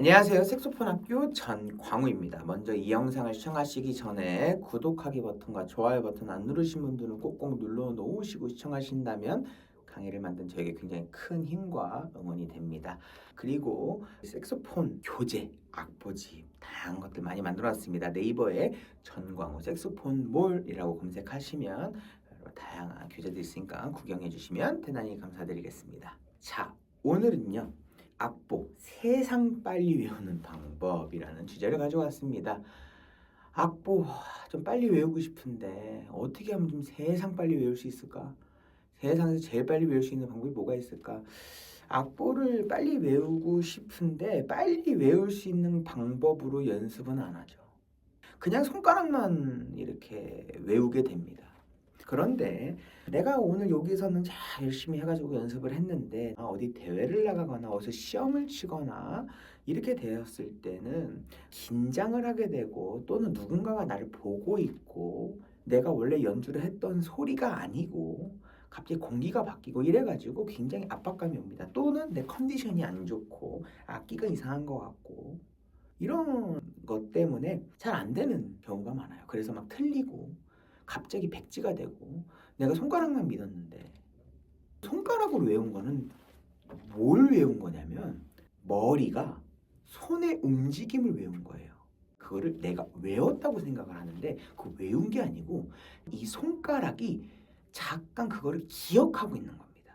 안녕하세요. 색소폰 학교 전광우입니다. 먼저 이 영상을 시청하시기 전에 구독하기 버튼과 좋아요 버튼 안 누르신 분들은 꼭꼭 눌러 놓으시고 시청하신다면 강의를 만든 저에게 굉장히 큰 힘과 응원이 됩니다. 그리고 색소폰 교재, 악보집 다양한 것들 많이 만들어놨습니다. 네이버에 전광우 색소폰 몰이라고 검색하시면 다양한 교재들 있으니까 구경해 주시면 대단히 감사드리겠습니다. 자, 오늘은요. 악보 세상 빨리 외우는 방법이라는 주제를 가져왔습니다. 악보 좀 빨리 외우고 싶은데 어떻게 하면 좀 세상 빨리 외울 수 있을까? 세상에서 제일 빨리 외울 수 있는 방법이 뭐가 있을까? 악보를 빨리 외우고 싶은데 빨리 외울 수 있는 방법으로 연습은 안 하죠. 그냥 손가락만 이렇게 외우게 됩니다. 그런데 내가 오늘 여기서는 잘 열심히 해가지고 연습을 했는데 아, 어디 대회를 나가거나 어디서 시험을 치거나 이렇게 되었을 때는 긴장을 하게 되고 또는 누군가가 나를 보고 있고 내가 원래 연주를 했던 소리가 아니고 갑자기 공기가 바뀌고 이래가지고 굉장히 압박감이 옵니다. 또는 내 컨디션이 안 좋고 악기가 이상한 것 같고 이런 것 때문에 잘 안 되는 경우가 많아요. 그래서 막 틀리고 갑자기 백지가 되고 내가 손가락만 믿었는데 손가락으로 외운 거는 뭘 외운 거냐면 머리가 손의 움직임을 외운 거예요. 그거를 내가 외웠다고 생각을 하는데 그 외운 게 아니고 이 손가락이 잠깐 그거를 기억하고 있는 겁니다.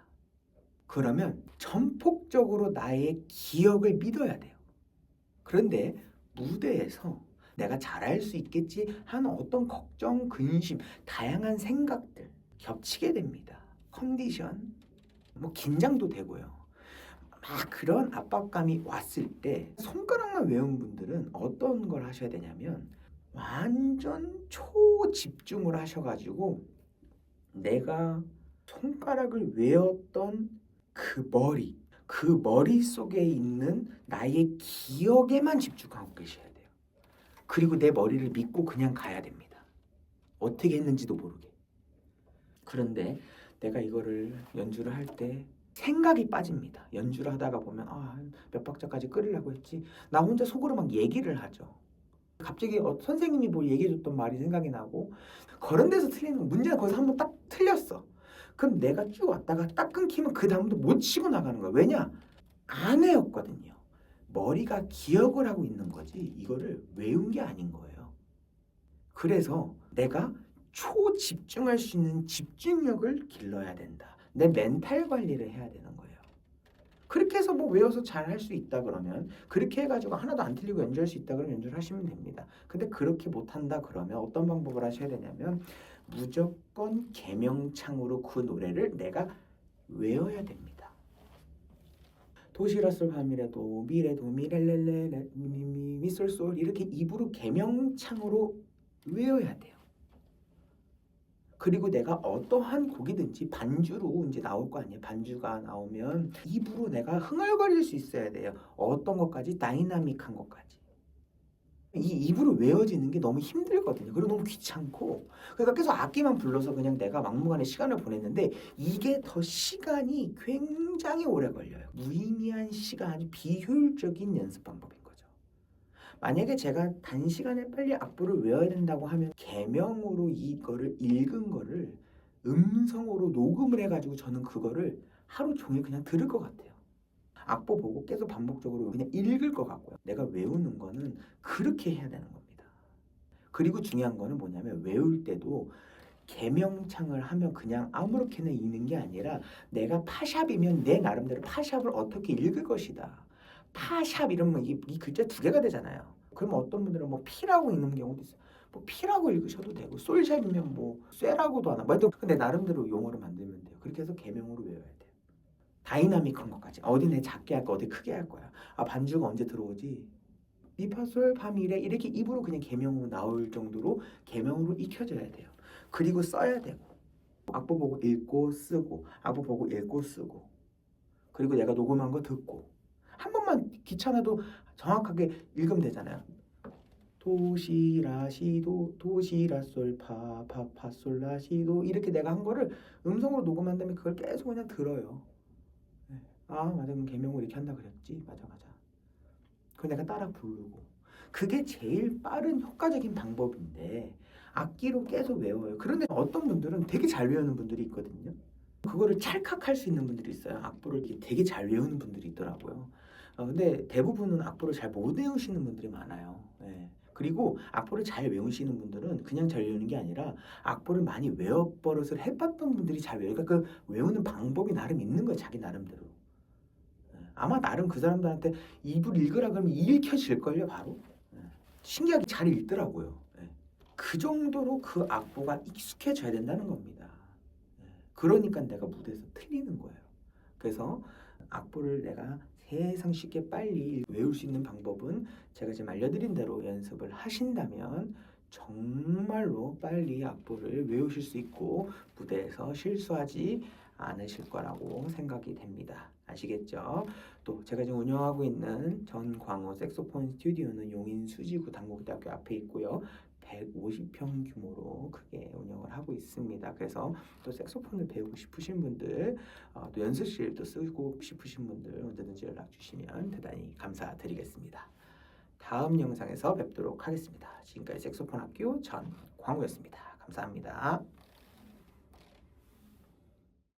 그러면 전폭적으로 나의 기억을 믿어야 돼요. 그런데 무대에서 내가 잘할 수 있겠지 하는 어떤 걱정, 근심, 다양한 생각들 겹치게 됩니다. 컨디션, 뭐 긴장도 되고요. 막 그런 압박감이 왔을 때 손가락만 외운 분들은 어떤 걸 하셔야 되냐면 완전 초집중을 하셔가지고 내가 손가락을 외웠던 그 머리, 그 머릿 속에 있는 나의 기억에만 집중하고 계셔야 돼요. 그리고 내 머리를 믿고 그냥 가야 됩니다. 어떻게 했는지도 모르게. 그런데 내가 이거를 연주를 할 때 생각이 빠집니다. 연주를 하다가 보면 아, 몇 박자까지 끌으려고 했지. 나 혼자 속으로 막 얘기를 하죠. 갑자기 어, 선생님이 뭘 얘기해줬던 말이 생각이 나고 그런 데서 틀리는 거 문제는 거기서 한번 딱 틀렸어. 그럼 내가 쭉 왔다가 딱 끊기면 그 다음부터 못 치고 나가는 거야. 왜냐? 안 외웠거든요. 머리가 기억을 하고 있는 거지 이거를 외운 게 아닌 거예요. 그래서 내가 초집중할 수 있는 집중력을 길러야 된다. 내 멘탈 관리를 해야 되는 거예요. 그렇게 해서 뭐 외워서 잘 할 수 있다 그러면 그렇게 해가지고 하나도 안 틀리고 연주할 수 있다 그러면 연주를 하시면 됩니다. 근데 그렇게 못한다 그러면 어떤 방법을 하셔야 되냐면 무조건 개명창으로 그 노래를 내가 외워야 됩니다. 도시라솔 밤이라도 미래도 미렐렐레 미미 미솔솔 이렇게 입으로 개명창으로 외워야 돼요. 그리고 내가 어떠한 곡이든지 반주로 이제 나올 거 아니에요. 반주가 나오면 입으로 내가 흥얼거릴 수 있어야 돼요. 어떤 것까지 다이나믹한 것까지. 이 입으로 외워지는 게 너무 힘들거든요. 그리고 너무 귀찮고. 그러니까 계속 악기만 불러서 그냥 내가 막무가내 시간을 보냈는데 이게 더 시간이 굉장히 오래 걸려요. 무의미한 시간, 비효율적인 연습 방법인 거죠. 만약에 제가 단시간에 빨리 악보를 외워야 된다고 하면 개명으로 이거를 읽은 거를 음성으로 녹음을 해가지고 저는 그거를 하루 종일 그냥 들을 것 같아요. 악보 보고 계속 반복적으로 그냥 읽을 것 같고요. 내가 외우는 거는 그렇게 해야 되는 겁니다. 그리고 중요한 거는 뭐냐면 외울 때도 개명창을 하면 그냥 아무렇게나 읽는 게 아니라 내가 파샵이면 내 나름대로 파샵을 어떻게 읽을 것이다. 파샵 이러면 이, 이 글자 두 개가 되잖아요. 그러면 어떤 분들은 뭐 피라고 읽는 경우도 있어요. 뭐 피라고 읽으셔도 되고 솔샵이면 뭐 쇠라고도 하나. 뭐 하여튼 근데 나름대로 용어를 만들면 돼요. 그렇게 해서 개명으로 외워야 돼요. 다이나믹한 것까지. 어디 내 작게 할 거야, 어디 크게 할 거야. 아 반주가 언제 들어오지? 미파솔 파미레 이렇게 입으로 그냥 개명으로 나올 정도로 개명으로 익혀져야 돼요. 그리고 써야 되고 악보 보고 읽고 쓰고 악보 보고 읽고 쓰고 그리고 내가 녹음한 거 듣고 한 번만 귀찮아도 정확하게 읽으면 되잖아요. 도시라시도 도시라솔 파 파 파솔라시도 이렇게 내가 한 거를 음성으로 녹음한 다음에 그걸 계속 그냥 들어요. 네. 아 맞아 그럼 개명을 이렇게 한다 그랬지 맞아 맞아. 그 내가 따라 부르고 그게 제일 빠른 효과적인 방법인데 악기로 계속 외워요. 그런데 어떤 분들은 되게 잘 외우는 분들이 있거든요. 그거를 찰칵할 수 있는 분들이 있어요. 악보를 되게 잘 외우는 분들이 있더라고요. 어, 근데 대부분은 악보를 잘 못 외우시는 분들이 많아요. 예. 그리고 악보를 잘 외우시는 분들은 그냥 잘 외우는 게 아니라 악보를 많이 외워 버릇을 해봤던 분들이 잘 외우니까 그 외우는 방법이 나름 있는 거예요. 자기 나름대로. 예. 아마 나름 그 사람들한테 입을 읽으라 그러면 읽혀질걸요 바로. 예. 신기하게 잘 읽더라고요. 예. 그 정도로 그 악보가 익숙해져야 된다는 겁니다. 예. 그러니까 내가 무대에서 틀리는 거예요. 그래서 악보를 내가 세상 쉽게 빨리 외울 수 있는 방법은 제가 지금 알려드린 대로 연습을 하신다면 정말로 빨리 악보를 외우실 수 있고 무대에서 실수하지 않으실 거라고 생각이 됩니다. 아시겠죠? 또 제가 지금 운영하고 있는 전광호 색소폰 스튜디오는 용인 수지구 당국대학교 앞에 있고요. 150평 규모로 크게 운영을 하고 있습니다. 그래서 또 색소폰을 배우고 싶으신 분들, 어, 또 연습실도 쓰고 싶으신 분들 언제든지 연락 주시면 대단히 감사드리겠습니다. 다음 영상에서 뵙도록 하겠습니다. 지금까지 색소폰 학교 전광우였습니다. 감사합니다.